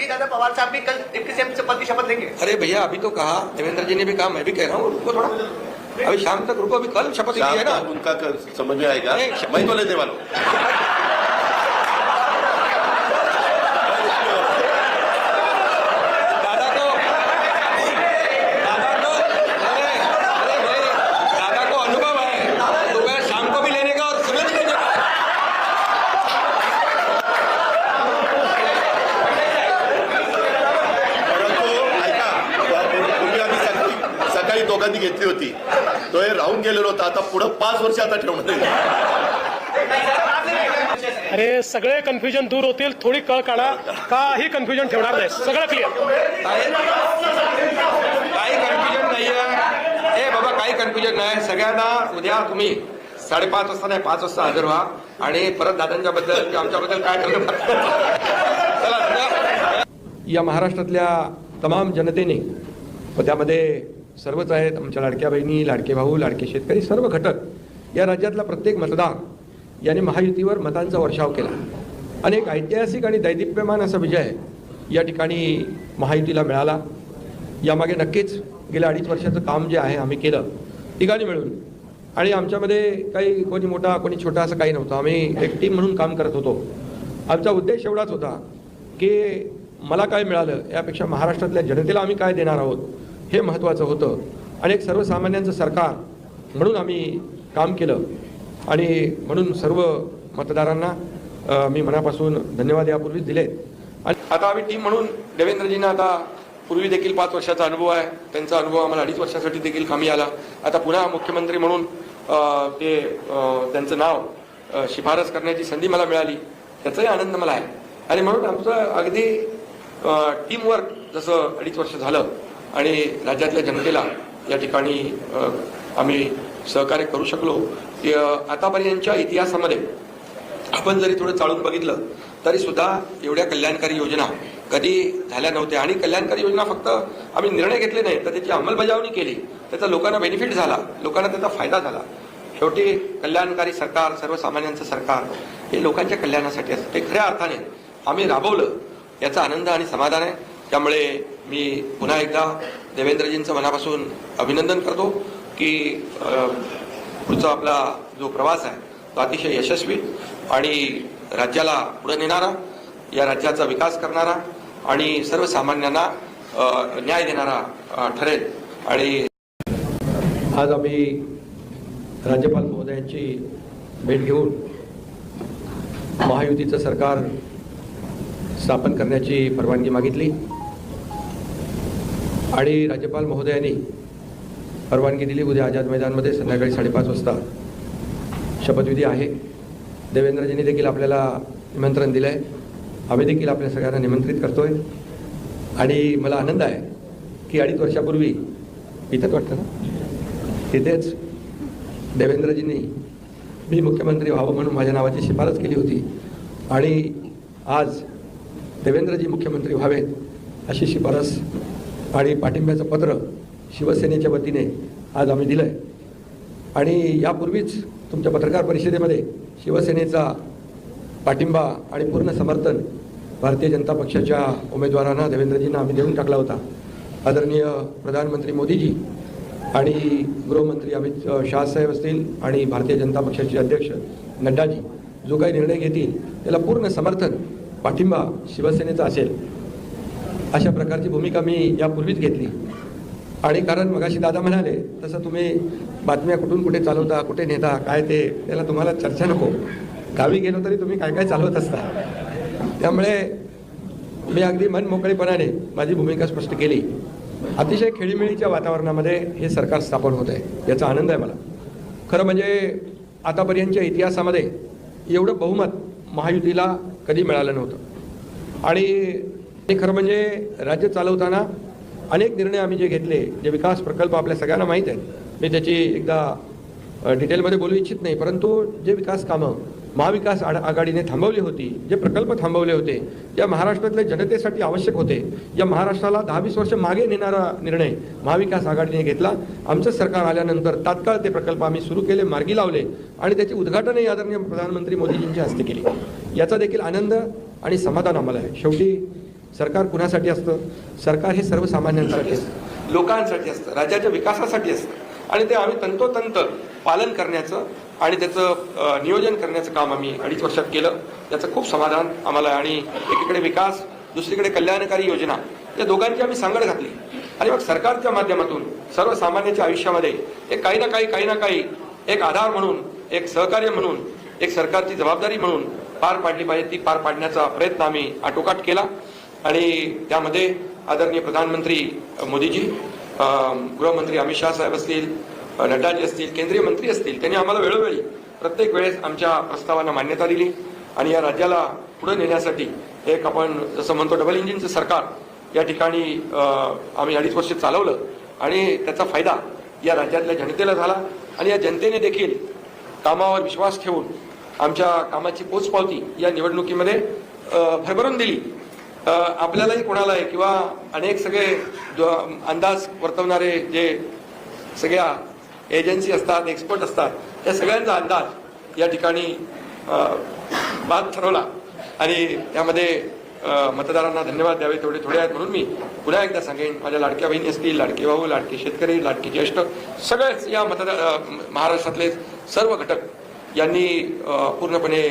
अजीत दादा पवार साहब भी कल deputy CM से पद की शपथ लेंगे। अरे भैया अभी तो कहा देवेंद्र जी ने भी कहा मैं भी कह रहा हूँ रुको थोड़ा। अभी शाम तक रुको अभी कल शपथ ली है ना? उनका समझ में आएगा। मैं तो लेने वाला हूँ। दोघांनी घेतली होती. तो हे राहून गेलेलो होता. आता पुढं पाच वर्ष आता ठेवणार. अरे सगळे कन्फ्युजन दूर होतील. थोडी कळ काढा. काही कन्फ्युजन ठेवणार नाही. सगळं क्लिअर काही काही कन्फ्युजन नाही आहे ए बाबा काही कन्फ्युजन नाही. सगळ्यांना उद्या तुम्ही साडेपाच वाजता नाही पाच वाजता हजर व्हा. आणि परत दादांच्या बद्दल आमच्याबद्दल काय ठरलं चला चला. या महाराष्ट्रातल्या तमाम जनतेने व त्यामध्ये सर्वच आहेत आमच्या लाडक्या बहिणी लाडके भाऊ लाडके शेतकरी सर्व घटक. या राज्यातला प्रत्येक मतदार याने महायुतीवर मतांचा वर्षाव केला. आणि एक ऐतिहासिक आणि दैदिप्यमान असा विजय या ठिकाणी महायुतीला मिळाला. यामागे नक्कीच गेल्या अडीच वर्षाचं काम जे आहे आम्ही केलं ठिकाणी मिळून. आणि आमच्यामध्ये काही कोणी मोठा कोणी छोटा असं काही नव्हतं. आम्ही एक टीम म्हणून काम करत होतो. आमचा उद्देश एवढाच होता की मला काय मिळालं यापेक्षा महाराष्ट्रातल्या जनतेला आम्ही काय देणार आहोत? हे महत्त्वाचं होतं. आणि एक सर्वसामान्यांचं सरकार म्हणून आम्ही काम केलं. आणि म्हणून सर्व मतदारांना मी मनापासून धन्यवाद यापूर्वीच दिले आणि आता आम्ही टीम म्हणून देवेंद्रजींना आता पूर्वी देखील पाच वर्षाचा अनुभव आहे. त्यांचा अनुभव आम्हाला अडीच वर्षासाठी देखील कामी आला. आता पुन्हा मुख्यमंत्री म्हणून ते त्यांचं नाव शिफारस करण्याची संधी मला मिळाली. त्याचाही आनंद मला आहे. आणि म्हणून आमचं अगदी टीमवर्क जसं अडीच वर्ष झालं आणि राज्यातल्या जनतेला या ठिकाणी आम्ही सहकार्य करू शकलो. की आतापर्यंतच्या इतिहासामध्ये आपण जरी थोडं चालून बघितलं तरी सुद्धा एवढ्या कल्याणकारी योजना कधी झाल्या नव्हत्या. आणि कल्याणकारी योजना फक्त आम्ही निर्णय घेतले नाही तर त्याची अंमलबजावणी केली त्याचा लोकांना बेनिफिट झाला लोकांना त्याचा फायदा झाला. शेवटी कल्याणकारी सरकार सर्वसामान्यांचं सरकार हे लोकांच्या कल्याणासाठी असतं. ते खऱ्या अर्थाने आम्ही राबवलं याचा आनंद आणि समाधान आहे. त्यामुळे मी पुन्हा एकदा देवेंद्रजींचं मनापासून अभिनंदन करतो की पुढचा आपला जो प्रवास आहे तो अतिशय यशस्वी आणि राज्याला पुढे नेणारा या राज्याचा विकास करणारा आणि सर्वसामान्यांना न्याय देणारा ठरेल. आणि आज आम्ही राज्यपाल महोदयांची भेट घेऊन महायुतीचं सरकार स्थापन करण्याची परवानगी मागितली. आणि राज्यपाल महोदयांनी परवानगी दिली. उद्या आझाद मैदानमध्ये संध्याकाळी साडेपाच वाजता शपथविधी आहे. देवेंद्रजींनी देखील आपल्याला निमंत्रण दिलं आहे आम्ही देखील आपल्या सगळ्यांना निमंत्रित करतो आहे आणि मला आनंद आहे की अडीच वर्षापूर्वी इथंच वाटतं ना? तिथेच देवेंद्रजींनी मी मुख्यमंत्री व्हावं म्हणून माझ्या नावाची शिफारस केली होती. आणि आज देवेंद्रजी मुख्यमंत्री व्हावेत अशी शिफारस आणि पाठिंब्याचं पत्र शिवसेनेच्या वतीने आज आम्ही दिलं आहे आणि यापूर्वीच तुमच्या पत्रकार परिषदेमध्ये शिवसेनेचा पाठिंबा आणि पूर्ण समर्थन भारतीय जनता पक्षाच्या उमेदवारांना देवेंद्रजींना आम्ही देऊन टाकला होता. आदरणीय प्रधानमंत्री मोदीजी आणि गृहमंत्री अमित शहासाहेब असतील आणि भारतीय जनता पक्षाचे अध्यक्ष नड्डाजी जो काही निर्णय घेतील त्याला पूर्ण समर्थन पाठिंबा शिवसेनेचा असेल. अशा प्रकारची भूमिका मी यापूर्वीच घेतली. आणि कारण मगाशी दादा म्हणाले तसं तुम्ही बातम्या कुठून कुठे चालवता कुठे नेता काय ते त्याला तुम्हाला चर्चा नको. गावी गेलो तरी तुम्ही काय काय चालवत असता. त्यामुळे मी अगदी मन मोकळेपणाने माझी भूमिका स्पष्ट केली. अतिशय खेळीमेळीच्या वातावरणामध्ये हे सरकार स्थापन होत आहे याचा आनंद आहे मला. खरं म्हणजे आतापर्यंतच्या इतिहासामध्ये एवढं बहुमत महायुतीला कधी मिळालं नव्हतं. आणि ते खरं म्हणजे राज्य चालवताना अनेक निर्णय आम्ही जे घेतले जे विकास प्रकल्प आपल्या सगळ्यांना माहीत आहेत मी त्याची एकदा डिटेलमध्ये बोलू इच्छित नाही परंतु जे विकास कामं महाविकास आड- आघाडीने थांबवली होती जे प्रकल्प थांबवले होते या महाराष्ट्रातल्या जनतेसाठी आवश्यक होते या महाराष्ट्राला दहावीस वर्ष मागे नेणारा निर्णय महाविकास आघाडीने घेतला. आमचं सरकार आल्यानंतर तात्काळ ते प्रकल्प आम्ही सुरू केले मार्गी लावले आणि त्याचे उद्घाटनही आदरणीय प्रधानमंत्री मोदीजींच्या हस्ते केले. याचा देखील आनंद आणि समाधान आम्हाला आहे. शेवटी सरकार कुणासाठी असतं? सरकार हे सर्वसामान्यांसाठी असतं. लोकांसाठी असतं. राज्याच्या विकासासाठी असतं. आणि ते आम्ही तंतोतंत पालन करण्याचं आणि त्याचं नियोजन करण्याचं काम आम्ही अडीच वर्षात केलं. त्याचं खूप समाधान आम्हाला आणि एकीकडे विकास दुसरीकडे कल्याणकारी योजना या दोघांची आम्ही सांगड घातली. आणि मग सरकारच्या माध्यमातून सर्वसामान्यांच्या आयुष्यामध्ये एक काही ना काही काही ना काही एक आधार म्हणून एक सहकार्य म्हणून एक सरकारची जबाबदारी म्हणून पार पाडली पाहिजे. ती पार पाडण्याचा प्रयत्न आम्ही आटोकाट केला. आणि त्यामध्ये आदरणीय प्रधानमंत्री मोदीजी गृहमंत्री अमित शाह साहेब असतील नड्डाजी असतील केंद्रीय मंत्री असतील त्यांनी आम्हाला वेळोवेळी प्रत्येक वेळेस आमच्या प्रस्तावांना मान्यता दिली आणि या राज्याला पुढे नेण्यासाठी एक आपण जसं म्हणतो डबल इंजिनचं सरकार या ठिकाणी आम्ही अडीच वर्ष चालवलं आणि त्याचा फायदा या राज्यातल्या जनतेला झाला आणि या जनतेने देखील कामावर विश्वास ठेवून आमच्या कामाची पोचपावती या निवडणुकीमध्ये भरभरून दिली. आपल्यालाही कोणालाही किंवा अनेक सगळे जो अंदाज वर्तवणारे जे सगळ्या एजन्सी असतात एक्सपर्ट असतात त्या सगळ्यांचा अंदाज या ठिकाणी बाद ठरवला. आणि त्यामध्ये मतदारांना धन्यवाद द्यावे तेवढे थोडे आहेत म्हणून मी पुन्हा एकदा सांगेन. माझ्या लाडक्या बहिणी असतील लाडके भाऊ लाडके शेतकरी लाडके ज्येष्ठ सगळेच या मतदार महाराष्ट्रातले सर्व घटक यांनी पूर्णपणे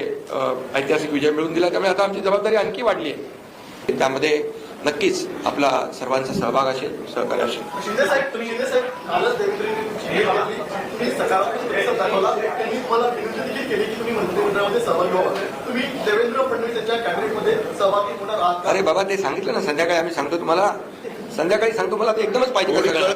ऐतिहासिक विजय मिळवून दिला. त्यामुळे आता आमची जबाबदारी आणखी वाढली आहे. त्यामध्ये नक्कीच आपला सर्वांचा सहभाग असेल सहकार्य असेल. शिंदे साहेब तुम्ही शिंदे साहेब कालच देवेंद्रजींची भेट घेतली. तुम्ही सकारात्मक प्रतिसाद दाखवला. त्यांनी तुम्हाला विनंती देखील केली की तुम्ही मंत्रिमंडळामध्ये सहभागी व्हावा तुम्ही देवेंद्र फडणवीस यांच्या कॅबिनेटमध्ये सहभागी होणार आहात का? अरे बाबा ते सांगितलं ना संध्याकाळी आम्ही सांगतो तुम्हाला. संध्याकाळी सांगतो मला ते एकदमच पाहिजे?